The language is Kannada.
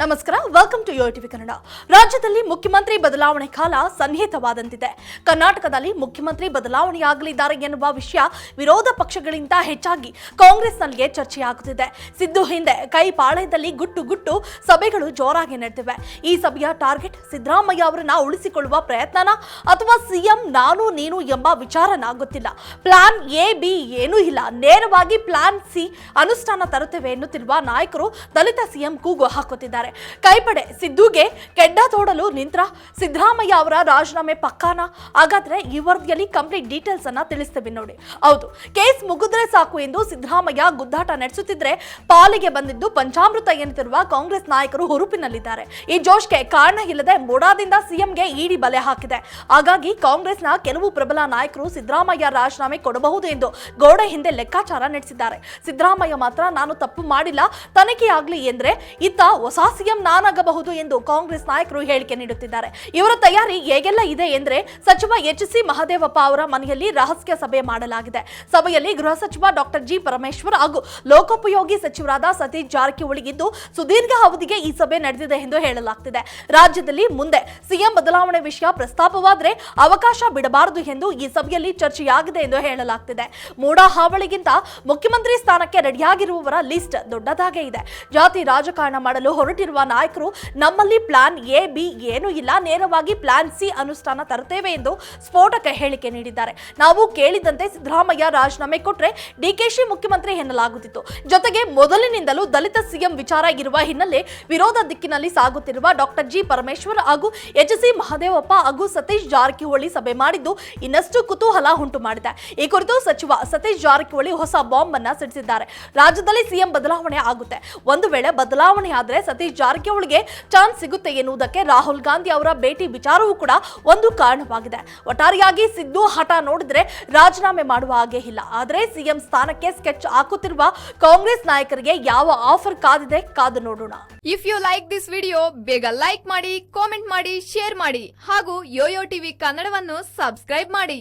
ನಮಸ್ಕಾರ welcome to yo TV Kannada ರಾಜ್ಯದಲ್ಲಿ ಮುಖ್ಯಮಂತ್ರಿ ಬದಲಾವಣೆ ಕಾಲ ಸನ್ನಿಹಿತವಾದಂತಿದೆ. ಕರ್ನಾಟಕದಲ್ಲಿ ಮುಖ್ಯಮಂತ್ರಿ ಬದಲಾವಣೆಯಾಗಲಿದ್ದಾರೆ ಎನ್ನುವ ವಿಷಯ ವಿರೋಧ ಪಕ್ಷಗಳಿಂದ ಹೆಚ್ಚಾಗಿ ಕಾಂಗ್ರೆಸ್ನಲ್ಲಿಯೇ ಚರ್ಚೆಯಾಗುತ್ತಿದೆ. ಸಿದ್ದು ಹಿಂದೆ ಕೈ ಪಾಳೆಯದಲ್ಲಿ ಗುಟ್ಟು ಗುಟ್ಟು ಸಭೆಗಳು ಜೋರಾಗಿ ನಡೆದಿವೆ. ಈ ಸಭೆಯ ಟಾರ್ಗೆಟ್ ಸಿದ್ದರಾಮಯ್ಯ ಅವರನ್ನ ಉಳಿಸಿಕೊಳ್ಳುವ ಪ್ರಯತ್ನನ ಅಥವಾ ಸಿಎಂ ನಾನು ನೀನು ಎಂಬ ವಿಚಾರನ ಗೊತ್ತಿಲ್ಲ. ಪ್ಲಾನ್ ಎ, ಬಿ ಏನೂ ಇಲ್ಲ. ನೇರವಾಗಿ ಪ್ಲಾನ್ ಸಿ ಅನುಷ್ಠಾನ ತರುತ್ತೇವೆ ಎನ್ನುತ್ತಿರುವ ನಾಯಕರು ದಲಿತ ಸಿಎಂ ಕೂಗು ಹಾಕುತ್ತಿದ್ದಾರೆ. ಕೈಪಡೆ ಸಿದ್ದುಗೆ ಕೆಡ್ಡ ತೋಡಲು ನಿಂತ್ರ ಸಿದ್ದರಾಮಯ್ಯ ಅವರ ರಾಜೀನಾಮೆ ಪಕ್ಕಾನ. ಹಾಗಾದ್ರೆ ಈ ವರದಿಯಲ್ಲಿ ಕಂಪ್ಲೀಟ್ ಡೀಟೇಲ್ಸ್ ಅನ್ನ ತಿಳಿಸ್ತೇವೆ ನೋಡಿ. ಹೌದು ಕೇಸ್ ಮುಗಿದ್ರೆ ಸಾಕು ಎಂದು ಸಿದ್ದರಾಮಯ್ಯ ಗುದ್ದಾಟ ನಡೆಸುತ್ತಿದ್ರೆ ಪಾಲಿಗೆ ಬಂದಿದ್ದು ಪಂಚಾಮೃತ ಎನ್ನುತ್ತಿರುವ ಕಾಂಗ್ರೆಸ್ ನಾಯಕರು ಹುರುಪಿನಲ್ಲಿದ್ದಾರೆ. ಈ ಜೋಶ್ಗೆ ಕಾರಣ ಇಲ್ಲದೆ ಮೊಡಾದಿಂದ ಸಿಎಂಗೆ ಇಡಿ ಬಲೆ ಹಾಕಿದೆ. ಹಾಗಾಗಿ ಕಾಂಗ್ರೆಸ್ನ ಕೆಲವು ಪ್ರಬಲ ನಾಯಕರು ಸಿದ್ದರಾಮಯ್ಯ ರಾಜೀನಾಮೆ ಕೊಡಬಹುದು ಎಂದು ಗೋಡೆ ಹಿಂದೆ ಲೆಕ್ಕಾಚಾರ ನಡೆಸಿದ್ದಾರೆ. ಸಿದ್ದರಾಮಯ್ಯ ಮಾತ್ರ ನಾನು ತಪ್ಪು ಮಾಡಿಲ್ಲ ತನಿಖೆ ಆಗ್ಲಿ ಎಂದ್ರೆ, ಇತ್ತ ಹೊಸ ಸಿಎಂ ನಾನಾಗಬಹುದು ಎಂದು ಕಾಂಗ್ರೆಸ್ ನಾಯಕರು ಹೇಳಿಕೆ ನೀಡುತ್ತಿದ್ದಾರೆ. ಇವರ ತಯಾರಿ ಹೇಗೆಲ್ಲ ಇದೆ ಎಂದರೆ, ಸಚಿವ ಎಚ್ ಸಿ ಮಹದೇವಪ್ಪ ಅವರ ಮನೆಯಲ್ಲಿ ರಹಸ್ಯ ಸಭೆ ಮಾಡಲಾಗಿದೆ. ಸಭೆಯಲ್ಲಿ ಗೃಹ ಸಚಿವ ಡಾಕ್ಟರ್ ಜಿ ಪರಮೇಶ್ವರ್ ಹಾಗೂ ಲೋಕೋಪಯೋಗಿ ಸಚಿವರಾದ ಸತೀಶ್ ಜಾರಕಿಹೊಳಿ ಇದ್ದು, ಸುದೀರ್ಘ ಅವಧಿಗೆ ಈ ಸಭೆ ನಡೆದಿದೆ ಎಂದು ಹೇಳಲಾಗ್ತಿದೆ. ರಾಜ್ಯದಲ್ಲಿ ಮುಂದೆ ಸಿಎಂ ಬದಲಾವಣೆ ವಿಷಯ ಪ್ರಸ್ತಾಪವಾದರೆ ಅವಕಾಶ ಬಿಡಬಾರದು ಎಂದು ಈ ಸಭೆಯಲ್ಲಿ ಚರ್ಚೆಯಾಗಿದೆ ಎಂದು ಹೇಳಲಾಗ್ತಿದೆ. ಮೂಡ ಹಾವಳಿಗಿಂತ ಮುಖ್ಯಮಂತ್ರಿ ಸ್ಥಾನಕ್ಕೆ ರೆಡಿಯಾಗಿರುವವರ ಲಿಸ್ಟ್ ದೊಡ್ಡದಾಗೇ ಇದೆ. ಜಾತಿ ರಾಜಕಾರಣ ಮಾಡಲು ಹೊರಟಿರುವ ನಾಯಕರು ನಮ್ಮಲ್ಲಿ ಪ್ಲಾನ್ ಎ ಬಿ ಏನೂ ಇಲ್ಲ. ನೇರವಾಗಿ ಪ್ಲಾನ್ ಸಿ ಅನುಷ್ಠಾನ ತರುತ್ತೇವೆ ಎಂದು ಸ್ಫೋಟಕ ಹೇಳಿಕೆ ನೀಡಿದ್ದಾರೆ. ನಾವು ಕೇಳಿದಂತೆ ಸಿದ್ದರಾಮಯ್ಯ ರಾಜೀನಾಮೆ ಕೊಟ್ಟರೆ ಡಿಕೆಶಿ ಮುಖ್ಯಮಂತ್ರಿ ಎನ್ನಲಾಗುತ್ತಿತ್ತು. ಜೊತೆಗೆ ಮೊದಲಿನಿಂದಲೂ ದಲಿತ ಸಿಎಂ ವಿಚಾರ ಇರುವ ಹಿನ್ನೆಲೆ ವಿರೋಧ ದಿಕ್ಕಿನಲ್ಲಿ ಸಾಗುತ್ತಿರುವ ಡಾಕ್ಟರ್ ಜಿ. ಪರಮೇಶ್ವರ್ ಹಾಗೂ ಎಚ್ ಸಿ ಮಹದೇವಪ್ಪ ಹಾಗೂ ಸತೀಶ್ ಜಾರಕಿಹೊಳಿ ಸಭೆ ಮಾಡಿದ್ದು ಇನ್ನಷ್ಟು ಕುತೂಹಲ ಉಂಟು ಮಾಡಿದೆ. ಈ ಕುರಿತು ಸಚಿವ ಸತೀಶ್ ಜಾರಕಿಹೊಳಿ ಹೊಸ ಬಾಂಬ್ ಅನ್ನ ಸಿಡಿಸಿದ್ದಾರೆ. ರಾಜ್ಯದಲ್ಲಿ ಸಿಎಂ ಬದಲಾವಣೆ ಆಗುತ್ತೆ. ಒಂದು ವೇಳೆ ಬದಲಾವಣೆ ಆದ್ರೆ ಸತೀಶ್ ಜಾರಕಿಹೊಳಿಗೆ ಚಾನ್ಸ್ ಸಿಗುತ್ತೆ ಎನ್ನುವುದಕ್ಕೆ ರಾಹುಲ್ ಗಾಂಧಿ ಅವರ ಭೇಟಿ ವಿಚಾರವೂ ಕೂಡ ಒಂದು ಕಾರಣವಾಗಿದೆ. ಒಟ್ಟಾರೆಯಾಗಿ ಸಿದ್ದು ಹಠ ನೋಡಿದ್ರೆ ರಾಜೀನಾಮೆ ಮಾಡುವ ಹಾಗೆ ಇಲ್ಲ. ಆದರೆ ಸಿಎಂ ಸ್ಥಾನಕ್ಕೆ ಸ್ಕೆಚ್ ಹಾಕುತ್ತಿರುವ ಕಾಂಗ್ರೆಸ್ ನಾಯಕರಿಗೆ ಯಾವ ಆಫರ್ ಕಾದಿದೆ ಕಾದು ನೋಡೋಣ. If you like this video ಬೇಗ ಲೈಕ್ ಮಾಡಿ ಕಾಮೆಂಟ್ ಮಾಡಿ ಶೇರ್ ಮಾಡಿ ಹಾಗೂ ಯೋಯೋ ಟಿವಿ ಕನ್ನಡವನ್ನು ಸಬ್ಸ್ಕ್ರೈಬ್ ಮಾಡಿ.